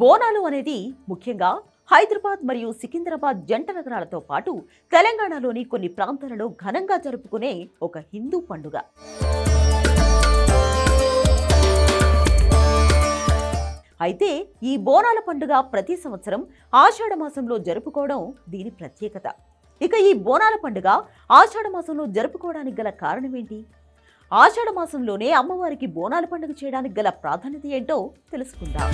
బోనాలు అనేది ముఖ్యంగా హైదరాబాద్ మరియు సికింద్రాబాద్ జంట నగరాలతో పాటు తెలంగాణలోని కొన్ని ప్రాంతాలలో ఘనంగా జరుపుకునే ఒక హిందూ పండుగ. అయితే ఈ బోనాల పండుగ ప్రతి సంవత్సరం ఆషాఢ మాసంలో జరుపుకోవడం దీని ప్రత్యేకత. ఇక ఈ బోనాల పండుగ ఆషాఢ మాసంలో జరుపుకోవడానికి గల కారణం ఏంటి? ఆషాఢ మాసంలోనే అమ్మవారికి బోనాల పండుగ చేయడానికి గల ప్రాధాన్యత ఏంటో తెలుసుకుందాం.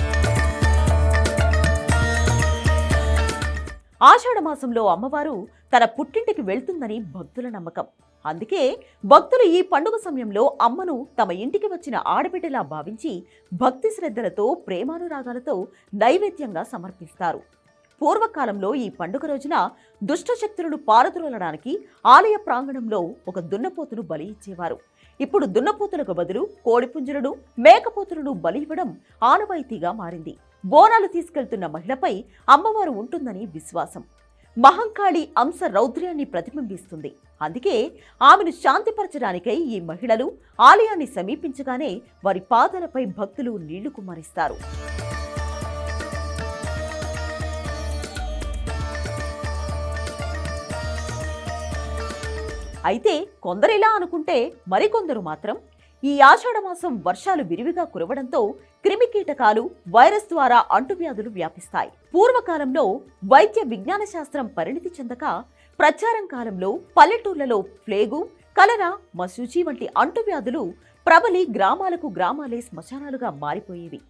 మాసంలో అమ్మవారు తన పుట్టింటికి వెళ్తుందని భక్తుల నమ్మకం. అందుకే భక్తులు ఈ పండుగ సమయంలో అమ్మను తమ ఇంటికి వచ్చిన ఆడబిడ్డలా భావించి భక్తి శ్రద్ధలతో ప్రేమానురాగాలతో నైవేద్యంగా సమర్పిస్తారు. పూర్వకాలంలో ఈ పండుగ రోజున దుష్టశక్తులను పారద్రోలడానికి ఆలయ ప్రాంగణంలో ఒక దున్నపోతును బలి ఇచ్చేవారు. ఇప్పుడు దున్నపోతులకు బదులు కోడిపుంజులను మేకపోతులను బలి ఇవ్వడం ఆనవాయితీగా మారింది. బోనాలు తీసుకెళ్తున్న మహిళపై అమ్మవారు ఉంటుందని విశ్వాసం. మహంకాళి అంశ రౌద్ర్యాన్ని ప్రతిబింబిస్తుంది. అందుకే ఆమెను శాంతిపరచడానికై ఈ మహిళలు ఆలయాన్ని సమీపించగానే వారి పాదాలపై భక్తులు నీళ్ళు కుమ్మరిస్తారు. అయితే కొందరిలా అనుకుంటే మరికొందరు మాత్రం ఈ ఆషాఢమాసం వర్షాలు విరివిగా కురవడంతో క్రిమికీటకాలు వైరస్ ద్వారా అంటువ్యాధులు వ్యాపిస్తాయి. పూర్వకాలంలో వైద్య విజ్ఞాన శాస్త్రం పరిణితి చెందక ప్రచారం కాలంలో పల్లెటూర్లలో ప్లేగు కలరా మసూచి వంటి అంటువ్యాధులు ప్రబలి గ్రామాలకు గ్రామాలే శ్మశానాలుగా మారిపోయేవి.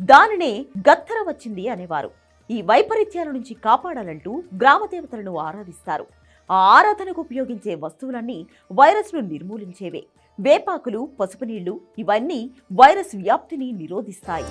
దానినే గత్తర వచ్చింది అనేవారు. ఈ వైపరీత్యాల నుంచి కాపాడాలంటూ గ్రామదేవతలను ఆరాధిస్తారు. ఆ ఆరాధనకు ఉపయోగించే వస్తువులన్నీ వైరస్ను నిర్మూలించేవే. వేపాకులు పసుపు నీళ్ళు ఇవన్నీ వైరస్ వ్యాప్తిని నిరోధిస్తాయి.